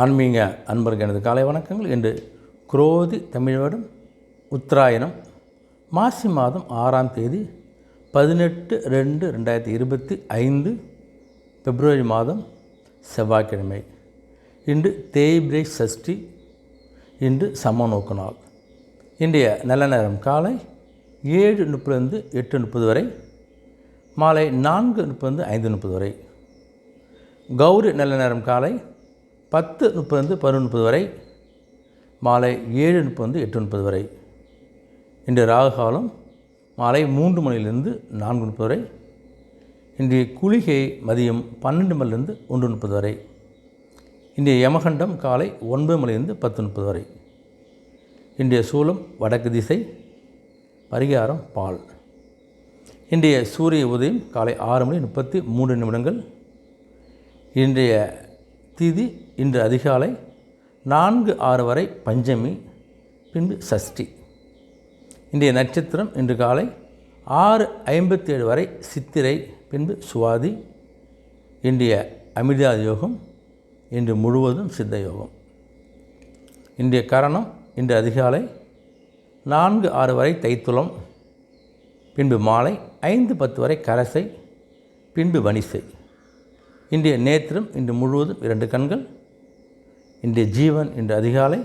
ஆன்மீக அன்பருக்கு எனது காலை வணக்கங்கள். இன்று குரோதி தமிழ் உத்தராயணம் மாசி மாதம் ஆறாம் தேதி பதினெட்டு ரெண்டு ரெண்டாயிரத்தி இருபத்தி ஐந்து பிப்ரவரி மாதம் செவ்வாய்க்கிழமை. இன்று தேய்பிரை சஷ்டி இன்று சமநோக்கு நாள். இன்றைய நல்ல நேரம் காலை ஏழு முப்பதுலேருந்து எட்டு முப்பது வரை மாலை நான்கு முப்பது ஐந்து முப்பது வரை. கௌரி நல்ல நேரம் காலை பத்து முப்பது பதினொன்று முப்பது வரை மாலை ஏழு முப்பது எட்டு முப்பது வரை. இன்று ராகு காலம் மாலை மூன்று மணியிலிருந்து நான்கு முப்பது வரை. இன்றைய குளிகை மதியம் பன்னெண்டு மணிலிருந்து ஒன்று முப்பது வரை. இன்றைய யமகண்டம் காலை ஒன்பது மணிலிருந்து பத்து முப்பது வரை. இன்றைய சூலம் வடக்கு திசை பரிகாரம் பால். இன்றைய சூரிய உதயம் காலை ஆறு மணி முப்பத்தி மூன்று நிமிடங்கள். இன்றைய திதி இன்று அதிகாலை நான்கு ஆறு வரை பஞ்சமி பின்பு சஷ்டி. இன்றைய நட்சத்திரம் இன்று காலை ஆறு ஐம்பத்தி ஏழு வரை சித்திரை பின்பு சுவாதி. இன்றைய அமிர்தா யோகம் இன்று முழுவதும் சித்த யோகம். இன்றைய கரணம் இன்று அதிகாலை நான்கு ஆறு வரை தைத்துளம் பின்பு மாலை ஐந்து பத்து வரை கரசை பின்பு வனிசை இன்றைய நேத்திரம் இன்று முழுவதும் இரண்டு கண்கள் இன்றைய ஜீவன் இன்று அதிகாலை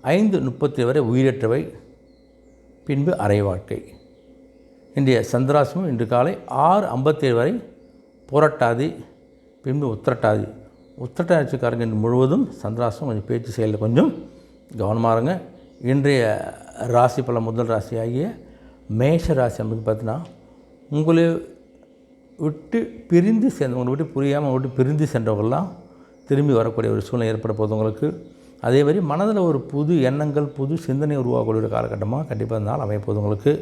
ஐந்து முப்பத்தி வரை உயிரற்றவை பின்பு அரை வாழ்க்கை. இன்றைய சந்திராசமும் இன்று காலை ஆறு ஐம்பத்தேழு வரை புரட்டாதி பின்பு உத்திரட்டாதி. உத்திரட்டாட்சிக்காரங்க இன்று முழுவதும் சந்திராசம் கொஞ்சம் பேச்சு செயலில் கொஞ்சம் கவனமாக இருங்க. இன்றைய ராசி பல முதல் ராசி ஆகிய மேஷ ராசி அப்படின்னு பார்த்தீங்கன்னா உங்களை விட்டு பிரிந்து சேர்ந்தவங்களை விட்டு புரியாமல் விட்டு பிரிந்து சென்றவங்களாம் திரும்பி வரக்கூடிய ஒரு சூழ்நிலை ஏற்பட போதவங்களுக்கு அதே மாதிரி மனதில் ஒரு புது எண்ணங்கள் புது சிந்தனை உருவாகக்கூடிய ஒரு காலகட்டமாக கண்டிப்பாக இருந்தால் அமைய போதவங்களுக்கு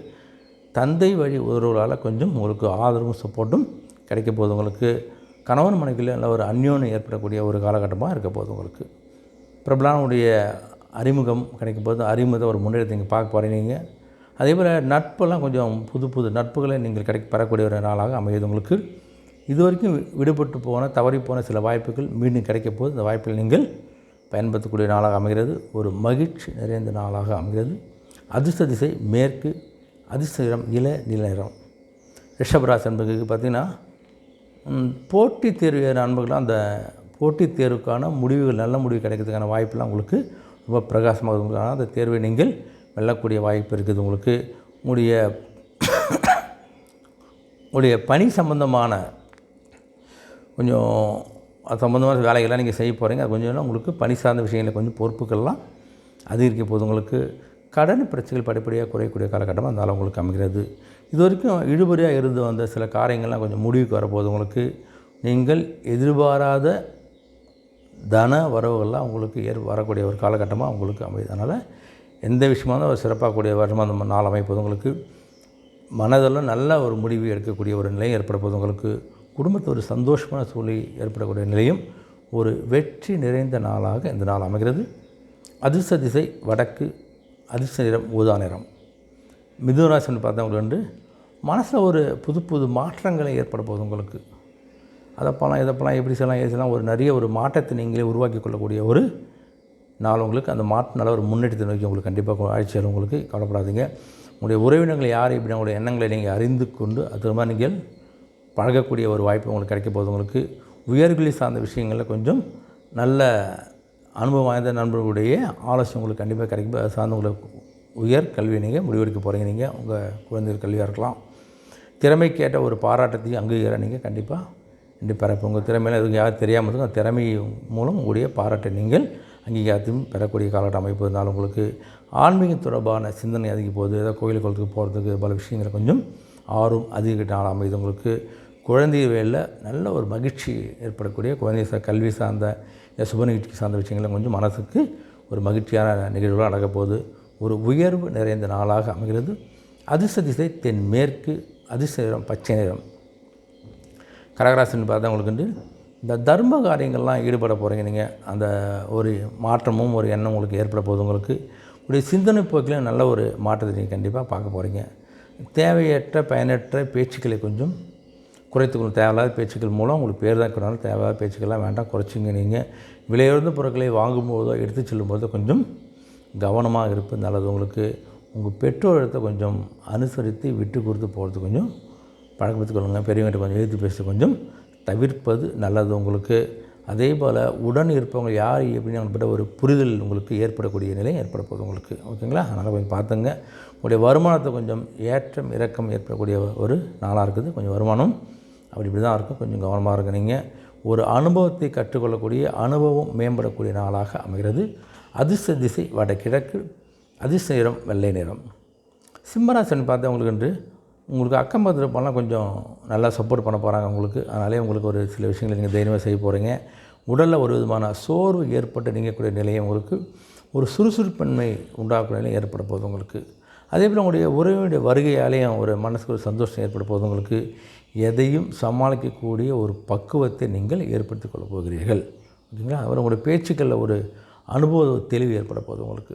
தந்தை வழி உறவுகளால் கொஞ்சம் உங்களுக்கு ஆதரவும் சப்போர்ட்டும் கிடைக்க போதவங்களுக்கு கணவன் மனைவியில் நல்ல ஒரு அந்யோன்யம் ஏற்படக்கூடிய ஒரு காலகட்டமாக இருக்க போதவங்களுக்கு பிரபலானுடைய அறிமுகம் கிடைக்கும் போது அறிமுகத்தை ஒரு முன்னேற்றத்தை நீங்கள் பார்க்க போகிறீங்க அதே போல் நட்பெல்லாம் கொஞ்சம் புது புது நட்புகளை நீங்கள் கிடைக்க பெறக்கூடிய ஒரு நாளாக அமையுது உங்களுக்கு. இது வரைக்கும் விடுபட்டு போன தவறி போன சில வாய்ப்புகள் மீண்டும் கிடைக்க போது இந்த வாய்ப்பில் நீங்கள் பயன்படுத்தக்கூடிய நாளாக அமைகிறது. ஒரு மகிழ்ச்சி நிறைந்த நாளாக அமைகிறது. அதிர்ஷ்ட திசை மேற்கு அதிர்ஷ்ட நிறம் இள நில நிறம். ரிஷபராசி என்பதுக்கு பார்த்திங்கன்னா போட்டித் தேர்வு நண்பர்களாக அந்த போட்டித் தேர்வுக்கான முடிவுகள் நல்ல முடிவு கிடைக்கிறதுக்கான வாய்ப்பெல்லாம் உங்களுக்கு ரொம்ப பிரகாசமாக உங்களுக்கு அந்த தேர்வை நீங்கள் வெல்லக்கூடிய வாய்ப்பு இருக்குது உங்களுக்கு. உங்களுடைய உங்களுடைய பணி சம்பந்தமான கொஞ்சம் அது சம்மந்தமான வேலைகள்லாம் நீங்கள் செய்ய போகிறீங்க அது கொஞ்சம் உங்களுக்கு பணி சார்ந்த விஷயங்களில் கொஞ்சம் பொறுப்புகள்லாம் அதிகரிக்க போது உங்களுக்கு கடன் பிரச்சனைகள் படிப்படியாக குறையக்கூடிய காலகட்டமாக அதனால் உங்களுக்கு அமைகிறது. இது வரைக்கும் இழுபறியாக இருந்து வந்த சில காரியங்கள்லாம் கொஞ்சம் முடிவுக்கு வரப்போகுது உங்களுக்கு. நீங்கள் எதிர்பாராத தன வரவுகள்லாம் உங்களுக்கு ஏற் வரக்கூடிய ஒரு காலகட்டமாக உங்களுக்கு அமையுது. அதனால் எந்த விஷயமாக இருந்தாலும் ஒரு சிறப்பாகக்கூடிய வருஷமாக அந்த நாள் அமைப்பது உங்களுக்கு மனதெல்லாம் நல்ல ஒரு முடிவு எடுக்கக்கூடிய ஒரு நிலை ஏற்பட போது உங்களுக்கு குடும்பத்தில் ஒரு சந்தோஷமான சூழ்நிலை ஏற்படக்கூடிய நிலையும் ஒரு வெற்றி நிறைந்த நாளாக இந்த நாள் அமைகிறது. அதிர்ஷ்ட திசை வடக்கு அதிர்ஷ்ட நிறம் ஊதா நிறம். மிதுனராசின்னு பார்த்தவங்களுக்கு வந்து மனசில் ஒரு புது புது மாற்றங்களை ஏற்பட போகுது உங்களுக்கு. அதைப்பெல்லாம் இதைப்பெல்லாம் எப்படி செய்யலாம் ஏசலாம் ஒரு நிறைய ஒரு மாற்றத்தை நீங்களே உருவாக்கி கொள்ளக்கூடிய ஒரு நாள் உங்களுக்கு. அந்த மாற்ற நல்ல ஒரு முன்னேற்றத்தை நோக்கி உங்களுக்கு கண்டிப்பாக ஆட்சியாளர் உங்களுக்கு கவலைப்படாதீங்க. உங்களுடைய உறவினர்கள் யார் இப்படி உங்களுடைய எண்ணங்களை நீங்கள் அறிந்து கொண்டு அது மாதிரி நீங்கள் பழகக்கூடிய ஒரு வாய்ப்பு உங்களுக்கு கிடைக்க போகுது உங்களுக்கு. உயர்கல்வி சார்ந்த விஷயங்களில் கொஞ்சம் நல்ல அனுபவம் வாய்ந்த நண்பர்களுடைய ஆலோசனை உங்களுக்கு கண்டிப்பாக கிடைக்கும் அது சார்ந்த உங்களுக்கு உயர் கல்வியை நீங்கள் முடிவெடுக்க போகிறீங்க நீங்கள் உங்கள் குழந்தைகள் கல்வியாக இருக்கலாம். திறமைக்கேற்ற ஒரு பாராட்டத்தையும் அங்கீகாரம் நீங்கள் கண்டிப்பாக இன்று பெறப்போ உங்கள் திறமையில் எதுவும் யாரும் தெரியாமல் இருக்கும் அந்த திறமை மூலம் உங்களுடைய பாராட்டை நீங்கள் அங்கீகாரத்தையும் பெறக்கூடிய காலகட்டம் அமைப்பு இருந்தாலும் உங்களுக்கு ஆன்மீகம் தொடர்பான சிந்தனை அதிக போகுது. ஏதோ கோயில் குளத்துக்கு போகிறதுக்கு பல விஷயங்களை கொஞ்சம் ஆர்வம் அதிகரிக்கிட்ட நாள் அமைது உங்களுக்கு குழந்தை வேலையில் நல்ல ஒரு மகிழ்ச்சி ஏற்படக்கூடிய குழந்தை சார் கல்வி சார்ந்த இந்த சுப நிகழ்ச்சி சார்ந்த விஷயங்கள்லாம் கொஞ்சம் மனசுக்கு ஒரு மகிழ்ச்சியான நிகழ்வுகளாக நடக்கப்போகுது ஒரு உயர்வு நிறைந்த நாளாக அமைகிறது. அதிர்ஷ்ட திசை தென்மேற்கு அதிர்ஷ்ட நிறம் பச்சை நிறம். கடகராசின்னு பார்த்தா உங்களுக்கு வந்து இந்த தர்ம காரியங்கள்லாம் ஈடுபட போகிறீங்க நீங்கள் அந்த ஒரு மாற்றமும் ஒரு எண்ணம் உங்களுக்கு ஏற்பட போகுது உங்களுக்கு. உடைய சிந்தனை போக்கில் நல்ல ஒரு மாற்றத்தை நீங்கள் கண்டிப்பாக பார்க்க போகிறீங்க தேவையற்ற பயனற்ற பேச்சுக்களை கொஞ்சம் குறைத்துக்கணும் தேவையில்லாத பேச்சுக்கள் மூலம் உங்களுக்கு பேர் தான் இருக்கிறனால தேவையில்லாத பேச்சுக்கள்லாம் வேண்டாம். குறைச்சிங்க நீங்கள் விலையுறந்த பொருட்களை வாங்கும்போதோ எடுத்து செல்லும்போதோ கொஞ்சம் கவனமாக இருப்பது நல்லது. உங்களுக்கு உங்கள் பெற்றோரிடத்தை கொஞ்சம் அனுசரித்து விட்டு கொடுத்து போகிறது கொஞ்சம் பழக்கப்படுத்திக் கொள்ளுங்கள் பெரியவங்கிட்ட கொஞ்சம் எழுத்து பேசுறது கொஞ்சம் தவிர்ப்பது நல்லது. உங்களுக்கு அதே போல் உடன் இருப்பவங்க யார் எப்படின்னு அவங்கள்ட்ட ஒரு புரிதல் உங்களுக்கு ஏற்படக்கூடிய நிலை ஏற்பட போகுது உங்களுக்கு. ஓகேங்களா? அதனால் கொஞ்சம் பார்த்துங்க. உங்களுடைய வருமானத்தை கொஞ்சம் ஏற்றம் இறக்கம் ஏற்படக்கூடிய ஒரு நாளாக இருக்குது. கொஞ்சம் வருமானம் அப்படி இப்படி தான் இருக்கும். கொஞ்சம் கவனமாக இருங்க நீங்கள் ஒரு அனுபவத்தை கற்றுக்கொள்ளக்கூடிய அனுபவம் மேம்படக்கூடிய நாளாக அமைகிறது. அதிர்ஷ்ட திசை வடகிழக்கு அதிர்ஷ்ட நிறம் வெள்ளை நிறம். சிம்மராசன் பார்த்தா உங்களுக்கு என்று உங்களுக்கு அக்கம் பக்கத்தில் இருப்பாலாம் கொஞ்சம் நல்லா சப்போர்ட் பண்ண போகிறாங்க உங்களுக்கு. அதனாலே உங்களுக்கு ஒரு சில விஷயங்களை நீங்கள் தைரியமாக செய்ய போகிறீங்க உடலில் ஒரு விதமான சோர்வு ஏற்பட்டு நீங்கக்கூடிய நிலையை உங்களுக்கு. ஒரு சுறுசுறுப்பின்மை உண்டாகக்கூடிய நிலை ஏற்பட போகுது உங்களுக்கு. அதே போல் உங்களுடைய உறவினுடைய வருகையாலேயும் ஒரு மனசுக்கு ஒரு சந்தோஷம் ஏற்பட போது உங்களுக்கு எதையும் சமாளிக்கக்கூடிய ஒரு பக்குவத்தை நீங்கள் ஏற்படுத்திக் கொள்ளப் போகிறீர்கள். ஓகேங்களா அவர் உங்களுடைய பேச்சுக்களில் ஒரு அனுபவ தெளிவு ஏற்பட போகுது உங்களுக்கு.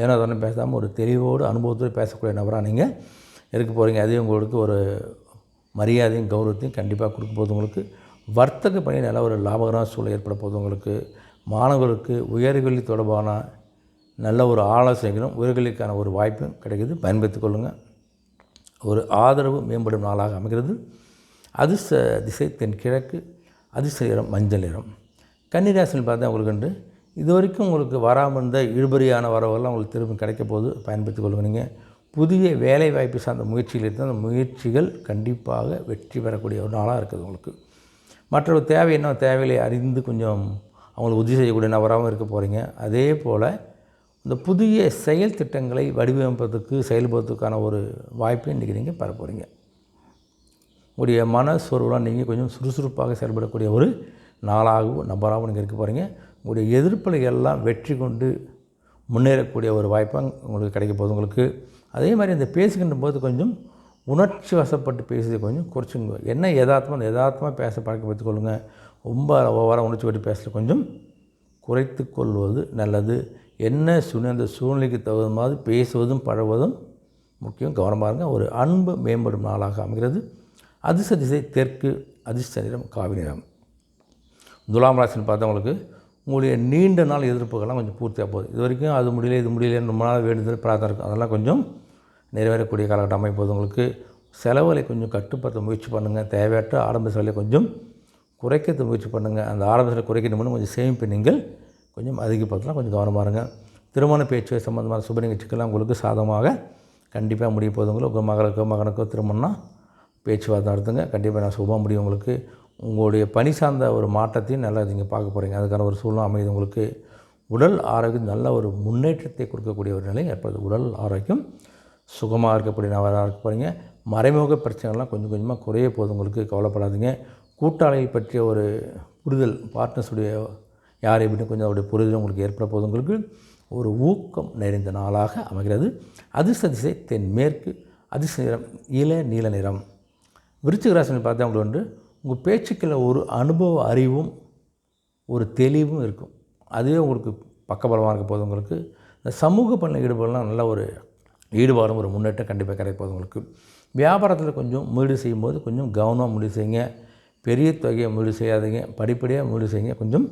ஏன்னா தானே பேசாமல் ஒரு தெளிவோடு அனுபவத்தோடு பேசக்கூடிய நபராக நீங்கள் இருக்க போகிறீங்க அதே உங்களுக்கு ஒரு மரியாதையும் கௌரவத்தையும் கண்டிப்பாக கொடுக்க போது உங்களுக்கு. வர்த்தக பணி நல்ல ஒரு லாபகரமான சூழல் ஏற்பட போது உங்களுக்கு. மாணவர்களுக்கு உயர்கல்வி தொடர்பான நல்ல ஒரு ஆலோசனைகளும் உயர்களுக்கான ஒரு வாய்ப்பும் கிடைக்கிது. பயன்படுத்திக் கொள்ளுங்கள் ஒரு ஆதரவு மேம்படும் நாளாக அமைகிறது. அதிர்ஷ்ட திசை தென்கிழக்கு அதிர்ஷ்ட நிறம் மஞ்சள் நிறம். கன்னிராசன் பார்த்தா உங்களுக்கு உண்டு. இது வரைக்கும் உங்களுக்கு வராமல் இருந்த இழுபறியான வரவெல்லாம் உங்களுக்கு திரும்ப கிடைக்க போது பயன்படுத்திக் கொள்ளுங்க நீங்கள் புதிய வேலை வாய்ப்பு சார்ந்த முயற்சிகள் இருந்தால் அந்த முயற்சிகள் கண்டிப்பாக வெற்றி பெறக்கூடிய ஒரு நாளாக இருக்குது உங்களுக்கு. மற்றொரு தேவை என்ன? தேவைகளை அறிந்து கொஞ்சம் அவங்களுக்கு உதவி செய்யக்கூடிய நபராகவும் இருக்க போகிறீங்க அதே போல் இந்த புதிய செயல் திட்டங்களை வடிவமைப்பதற்கு செயல்படுறதுக்கான ஒரு வாய்ப்பை இன்றைக்கி நீங்கள் பெற போகிறீங்க உங்களுடைய மன சோர்வெலாம் நீங்கள் கொஞ்சம் சுறுசுறுப்பாக செயல்படக்கூடிய ஒரு நாளாகவும் நபராகவும் நீங்கள் இருக்க போகிறீங்க உங்களுடைய எதிர்ப்புகளை எல்லாம் வெற்றி கொண்டு முன்னேறக்கூடிய ஒரு வாய்ப்பாக உங்களுக்கு கிடைக்க போகுது உங்களுக்கு. அதே மாதிரி இந்த பேசுகின்ற போது கொஞ்சம் உணர்ச்சி வசப்பட்டு பேசுறது கொஞ்சம் குறைச்சிங்க என்ன யதார்த்தமாக அந்த யதார்த்தமாக பேச பழக்கப்படுத்திக் கொள்ளுங்கள் ரொம்ப ஓவராக உணர்ச்சி பட்டு பேசுகிறது கொஞ்சம் குறைத்து கொள்வது நல்லது. என்ன சூழ்நிலை அந்த சூழ்நிலைக்கு தகுந்த மாதிரி பேசுவதும் பழவதும் முக்கியம். கவனமாக இருங்க. ஒரு அன்பு மேம்படும் நாளாக அமைகிறது. அதிர்ஷ்ட திசை தெற்கு அதிர்ஷ்ட நிறம் காவி நிறம். துலாம் ராசின்னு பார்த்தவங்களுக்கு உங்களுடைய நீண்ட நாள் எதிர்ப்புகள்லாம் கொஞ்சம் பூர்த்தியாக போகுது. இது வரைக்கும் அது முடியல இது முடியல ரொம்ப நாள் வேண்டுதல் பிரார்த்தனை இருக்கும். அதெல்லாம் கொஞ்சம் நிறைவேறக்கூடிய காலகட்டம் அமைப்போது உங்களுக்கு. செலவுகளை கொஞ்சம் கட்டுப்படுத்த முயற்சி பண்ணுங்கள் தேவையற்ற ஆரம்ப செலவை கொஞ்சம் குறைக்கிறது முயற்சி பண்ணுங்கள் அந்த ஆரம்ப செலவை குறைக்கணும்னு கொஞ்சம் சேமிப்பு நீங்கள் கொஞ்சம் அதிகப்படுத்தலாம் கொஞ்சம் கவனமாக இருங்க. திருமண பேச்சு சம்மந்தமான சுப நிகழ்ச்சிக்கெல்லாம் உங்களுக்கு சாதகமாக கண்டிப்பாக முடிய போதுங்களோ உங்கள் மகளுக்கோ மகனுக்கோ திருமணம்னா பேச்சுவார்த்தை நடத்துங்க. கண்டிப்பாக நான் சுபமாக முடியும் உங்களுக்கு. உங்களுடைய பணி சார்ந்த ஒரு மாற்றத்தையும் நல்லா நீங்கள் பார்க்க போகிறீங்க அதுக்கான ஒரு சூழ்நிலை அமையுது உங்களுக்கு. உடல் ஆரோக்கியம் நல்ல ஒரு முன்னேற்றத்தை கொடுக்கக்கூடிய ஒரு நிலை ஏற்படுது. உடல் ஆரோக்கியம் சுகமாக இருக்கக்கூடிய நபராக இருக்க போகிறீங்க மறைமுக பிரச்சனைகள்லாம் கொஞ்சம் கொஞ்சமாக குறைய போகுது உங்களுக்கு. கவலைப்படாதீங்க. கூட்டாளியை பற்றிய ஒரு புரிதல் பார்ட்னர்ஸுடைய யார் விட்டு கொஞ்சம் அவருடைய புரிதல் உங்களுக்கு ஏற்பட போது உங்களுக்கு ஒரு ஊக்கம் நிறைந்த நாளாக அமைகிறது. அதிர்ஷ்ட திசை தென்மேற்கு அதிர்ஷ்ட நிறம் இள நீல நிறம். விருச்சிக ராசினி பார்த்தா உங்களுக்கு வந்து உங்கள் பேச்சுக்களில் ஒரு அனுபவ அறிவும் ஒரு தெளிவும் இருக்கும். அதுவே உங்களுக்கு பக்கபலமாக இருக்க போது உங்களுக்கு. இந்த சமூக பணியில் ஈடுபாடுலாம் நல்ல ஒரு ஈடுபாடும் ஒரு முன்னேற்றம் கண்டிப்பாக கிடைக்க போகுது உங்களுக்கு. வியாபாரத்தில் கொஞ்சம் முதலீடு செய்யும்போது கொஞ்சம் கவனமாக முடிவு செய்யுங்க. பெரிய தொகையை முதலீடு செய்யாதீங்க. படிப்படியாக முதலீடு செய்யுங்க. கொஞ்சம்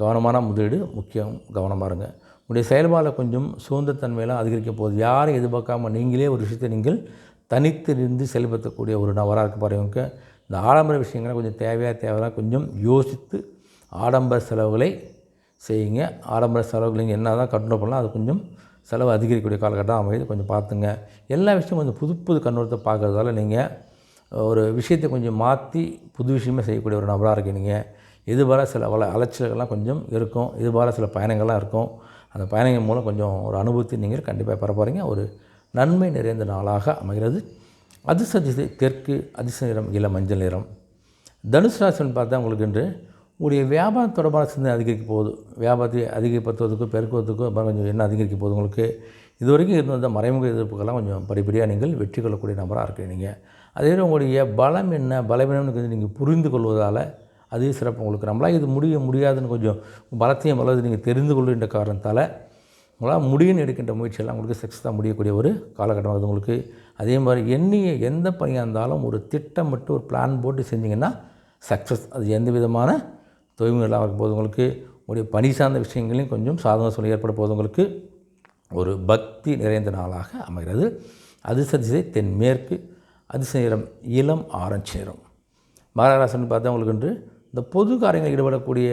கவனமான முதலீடு முக்கியம். கவனமாக இருங்க. உங்களுடைய செயல்பாடில் கொஞ்சம் சுதந்திரத்தன்மையெல்லாம் அதிகரிக்க போகுது. யாரும் எதிர்பார்க்காம நீங்களே ஒரு விஷயத்தை நீங்கள் தனித்து நின்று செயல்படுத்தக்கூடிய ஒரு நபராக இருக்க பாருங்க இந்த ஆடம்பர விஷயங்களை கொஞ்சம் தேவையாக தேவையாக கொஞ்சம் யோசித்து ஆடம்பர செலவுகளை செய்யுங்க. ஆடம்பர செலவுகள் நீங்கள் என்ன தான் கண்ட்ரோல் பண்ணலாம் அது கொஞ்சம் செலவு அதிகரிக்கக்கூடிய காலகட்டம் அமைது கொஞ்சம் பார்த்துங்க. எல்லா விஷயமும் கொஞ்சம் புது புது கண்ணோட்டத்தை பார்க்குறதால நீங்கள் ஒரு விஷயத்தை கொஞ்சம் மாற்றி புது விஷயமே செய்யக்கூடிய ஒரு நபராக இருக்கீங்க. இதுபோல் சில வள அலைச்சல்கள்லாம் கொஞ்சம் இருக்கும். இதுபோல் சில பயணங்கள்லாம் இருக்கும். அந்த பயணங்கள் மூலம் கொஞ்சம் ஒரு அனுபவத்தை நீங்கள் கண்டிப்பாக பெற போகிறீங்க ஒரு நன்மை நிறைந்த நாளாக அமைகிறது. அதிர்ஷ்ட திசை தெற்கு அதிர்ஷ்ட நிறம் இல்லை மஞ்சள் நிறம். தனுசு ராசின்னு பார்த்தா உங்களுக்கு இன்று உங்களுடைய வியாபாரம் தொடர்பான சிந்தனை அதிகரிக்க போகுது. வியாபாரத்தை அதிகப்படுத்துவதற்கோ பெருக்குவதற்கோ கொஞ்சம் என்ன அதிகரிக்க போகுது உங்களுக்கு. இது வரைக்கும் இருந்து வந்த மறைமுக எதிர்ப்புகள்லாம் கொஞ்சம் படிப்படியாக நீங்கள் வெற்றி கொள்ளக்கூடிய நபராக இருக்கிறீங்க. அதே உங்களுடைய பலம் என்ன? பலவீனம்னு கொஞ்சம் நீங்கள் புரிந்து கொள்வதால் அதே சிறப்பு உங்களுக்கு. நம்மளால் இது முடிய முடியாதுன்னு கொஞ்சம் பலத்தையும் பலத்தை நீங்கள் தெரிந்து கொள்கின்ற காரணத்தால் உங்களால் முடியும்னு எடுக்கின்ற முயற்சியெல்லாம் உங்களுக்கு சக்ஸஸாக முடியக்கூடிய ஒரு காலகட்டம் அது உங்களுக்கு. அதே மாதிரி எண்ணிய எந்த பணியாக இருந்தாலும் ஒரு திட்டமிட்டு ஒரு பிளான் போட்டு செஞ்சிங்கன்னா சக்ஸஸ் அது எந்த விதமான தொய்வு இல்லாமல் இருக்கும் போது உங்களுக்கு. உங்களுடைய பணி சார்ந்த விஷயங்களையும் கொஞ்சம் சாதக சூழல் ஏற்பட போது உங்களுக்கு. ஒரு பக்தி நிறைந்த நாளாக அமைகிறது. அதிர்ஷ்ட திசை தென்மேற்கு. அதிர்ஷ்ட நிறம் இளம் ஆரஞ்சு நிறம் மகராசன் பார்த்தா உங்களுக்கு என்று இந்த பொது காரியங்களில் ஈடுபடக்கூடிய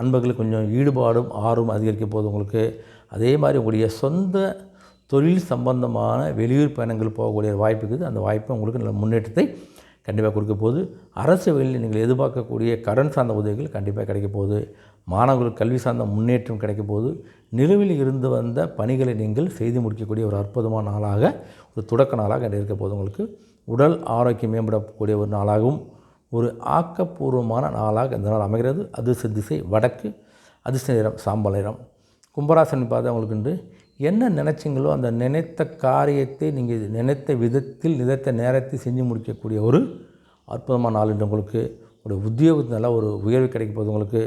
அன்பர்களுக்கு கொஞ்சம் ஈடுபாடும் ஆர்வம் அதிகரிக்க போகுது உங்களுக்கு அதே மாதிரி உங்களுடைய சொந்த தொழில் சம்பந்தமான வெளியூர் பயணங்கள் போகக்கூடிய ஒரு வாய்ப்பு இருக்குது. அந்த வாய்ப்பு உங்களுக்கு நல்ல முன்னேற்றத்தை கண்டிப்பாக கொடுக்க போகுது. அரசு வெளியில் நீங்கள் எதிர்பார்க்கக்கூடிய கடன் சார்ந்த உதவிகள் கண்டிப்பாக கிடைக்க போகுது. மாணவர்களுக்கு கல்வி சார்ந்த முன்னேற்றம் கிடைக்க போகுது. நிலுவில் இருந்து வந்த பணிகளை நீங்கள் செய்து முடிக்கக்கூடிய ஒரு அற்புதமான நாளாக ஒரு தொடக்க நாளாக இருக்க போகுது உங்களுக்கு. உடல் ஆரோக்கியம் மேம்படக்கூடிய ஒரு நாளாகவும் ஒரு ஆக்கப்பூர்வமான நாளாக இந்த நாள் அமைகிறது. அதிர்ஷ்ட திசை வடக்கு அதிர்ஷ்ட நிறம் சாம்பல் நிறம். கும்பராசன் பார்த்தா உங்களுக்கு என்ன நினைச்சிங்களோ அந்த நினைத்த காரியத்தை நீங்கள் நினைத்த விதத்தில் நினைத்த நேரத்தை செஞ்சு முடிக்கக்கூடிய ஒரு அற்புதமான நாள் என்று உங்களுக்கு. ஒரு உத்தியோகத்தினால ஒரு உயர்வு கிடைக்க போகுது உங்களுக்கு.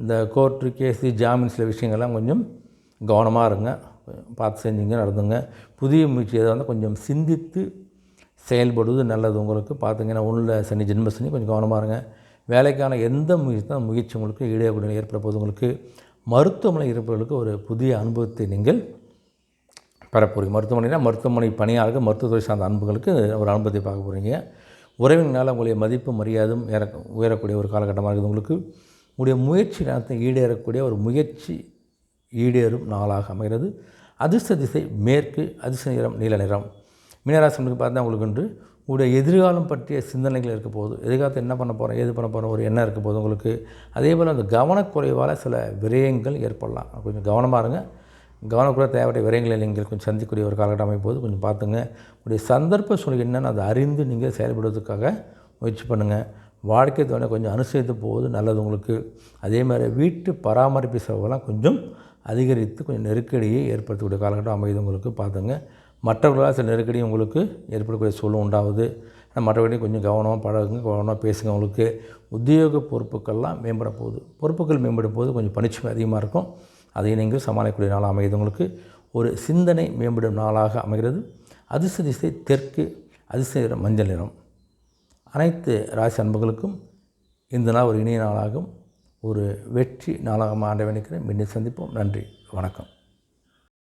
இந்த கோர்ட்டு கேஸு ஜாமீன் சில விஷயங்கள்லாம் கொஞ்சம் கவனமாக இருங்க. பார்த்து செஞ்சீங்க நடந்துங்க. புதிய முயற்சி எதாக இருந்தால் கொஞ்சம் சிந்தித்து செயல்படுவது நல்லது உங்களுக்கு. பார்த்திங்கன்னா உள்ள சனி ஜென்ம சனி கொஞ்சம் கவனமாக இருங்க. வேலைக்கான எந்த முயற்சி தான் முயற்சி உங்களுக்கு ஈடுபட ஏற்பட போது உங்களுக்கு? மருத்துவமனை இருப்பவர்களுக்கு ஒரு புதிய அனுபவத்தை நீங்கள் பெறப்போகிறீங்க மருத்துவமனைனா மருத்துவமனை பணியாளர்கள் மருத்துவத்துறை சார்ந்த அன்புகளுக்கு ஒரு அனுபவத்தை பார்க்க போகிறீங்க உறவினால் உங்களுடைய மதிப்பு மரியாதையும் ஏற உயரக்கூடிய ஒரு காலகட்டமாக இருக்குது உங்களுக்கு. உங்களுடைய முயற்சி நேரத்தை ஈடேறக்கூடிய ஒரு முயற்சி ஈடேறும் நாளாக அமைகிறது. அதிர்ஷ்ட திசை மேற்கு அதிர்ஷ்ட நிறம் நீல நிறம். மீனராசினுக்கு பார்த்தா உங்களுக்கு வந்து உங்களுடைய எதிர்காலம் பற்றிய சிந்தனைகள் இருக்க போகுது. எதிர்காலத்தை என்ன பண்ண போகிறோம் ஏது பண்ண போகிறோம் ஒரு எண்ணம் இருக்க போகுது உங்களுக்கு. அதே போல் அந்த கவனக்குறைவால் சில விரயங்கள் ஏற்படலாம். கொஞ்சம் கவனமாக இருங்க. கவனக்குறை தேவையான விரயங்களை நீங்கள் கொஞ்சம் சந்திக்கக்கூடிய ஒரு காலகட்டம் அமைப்போது கொஞ்சம் பார்த்துங்க. உங்களுடைய சந்தர்ப்ப சூழ்நிலை என்னென்னு அதை அறிந்து நீங்கள் செயல்படுவதற்காக முயற்சி பண்ணுங்கள் வாழ்க்கை தோணை கொஞ்சம் அனுசரித்து போவது நல்லது உங்களுக்கு. அதே மாதிரி வீட்டு பராமரிப்பு செலவெல்லாம் கொஞ்சம் அதிகரித்து கொஞ்சம் நெருக்கடியை ஏற்படுத்தக்கூடிய காலகட்டம் அமைது உங்களுக்கு. பார்த்துங்க. மற்றவர்களால் சில நெருக்கடி உங்களுக்கு ஏற்படக்கூடிய சூழல் உண்டாகுது ஆனால் மற்றபடி கொஞ்சம் கவனமாக பழகுங்க கவனமாக பேசுங்க உங்களுக்கு. உத்தியோக பொறுப்புக்கள்லாம் மேம்பட போகுது. பொறுப்புகள் மேம்படும் போது கொஞ்சம் பணிச்சுமை அதிகமாக இருக்கும். அதை நீங்கள் சமாளிக்கக்கூடிய நாளாக அமைகிறது உங்களுக்கு. ஒரு சிந்தனை மேம்படும் நாளாக அமைகிறது. அதிர்ஷ்ட திசை தெற்கு அதிர்ஷ்ட நிறம் மஞ்சள் நிறம். அனைத்து ராசி அன்புகளுக்கும் இந்த நாள் ஒரு இனிய நாளாகும். ஒரு வெற்றி நாளாக ஆண்ட வேண்டிக்கிறேன். மீண்டும் சந்திப்போம். நன்றி. வணக்கம்.